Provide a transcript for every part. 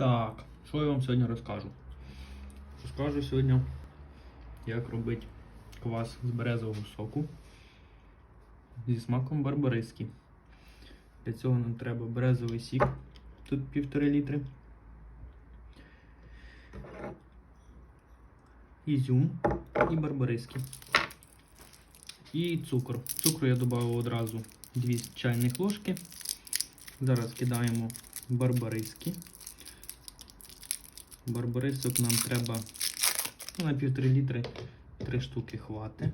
Так, що я вам сьогодні розкажу? Розкажу сьогодні, як робити квас з березового соку зі смаком барбариски. Для цього нам треба березовий сік, тут півтори літри. Ізюм і барбариски. І цукор. Цукру я додав одразу 2 чайних ложки. Зараз кидаємо барбариски. Барбарисок нам треба ну, на півтори літри три штуки хвати.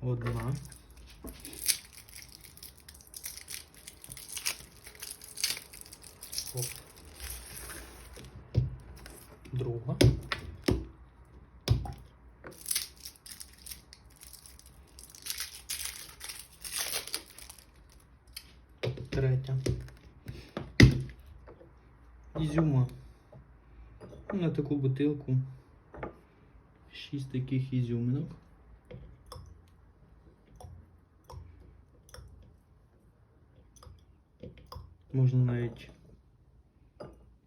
Одна. Оп. Друга. Третя. Ізюма. Ну, На таку бутилку. Шість таких ізюминок. Можна навіть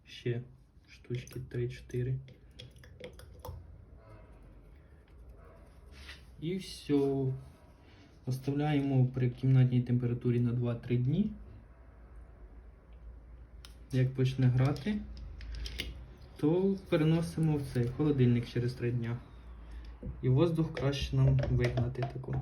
ще штучки 3-4. І все. Оставляємо при кімнатній температурі на 2-3 дні. Як почне грати, то переносимо в цей холодильник через 3 дня. І воздух краще нам вигнати таку.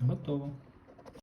Готово.